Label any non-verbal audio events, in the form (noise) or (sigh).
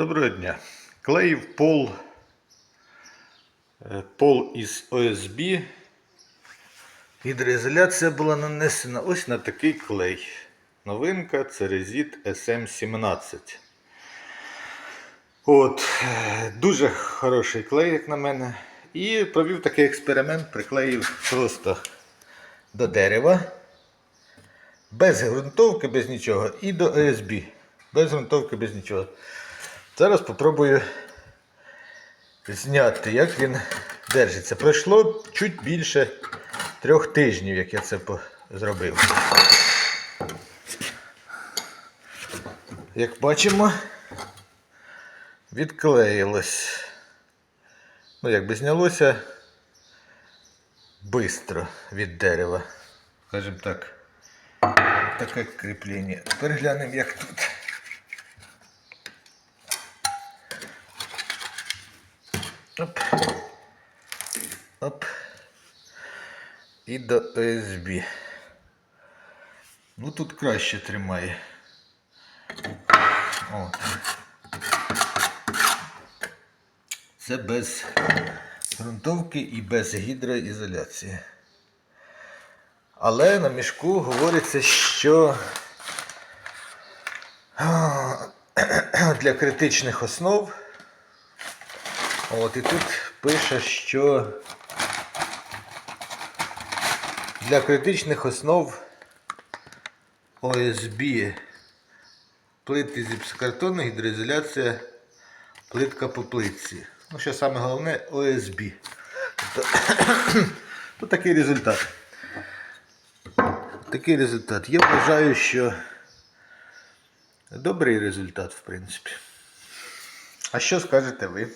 Доброго дня. Клеїв пол, е, пол із ОСБ. Гідроізоляція була нанесена ось на такий клей. Новинка Церезіт SM17. От, е, дуже хороший клей, як на мене. І провів такий експеримент, приклеїв просто до дерева. Без ґрунтовки, без нічого. І до ОСБ. Без ґрунтовки, без нічого. Зараз спробую зняти, як він держиться. Пройшло чуть більше трьох тижнів, як я це зробив. Як бачимо, відклеїлось. Ну, якби знялося швидко від дерева. Скажімо так. Таке кріплення. Тепер глянемо, як тут. Оп. Оп. І до ОСБ. Ну тут краще тримає. От. Це без ґрунтовки і без гідроізоляції. Але на мішку говориться, що (clears throat) для критичних основ От і тут пише, що для критичних основ ОСБ плити з гіпсокартону, гідроізоляція, плитка по плитці. Ну, що саме головне ОСБ. Тобто, (coughs) ну, такий результат. Такий результат. Я вважаю, що добрий результат, в принципі. А що скажете ви?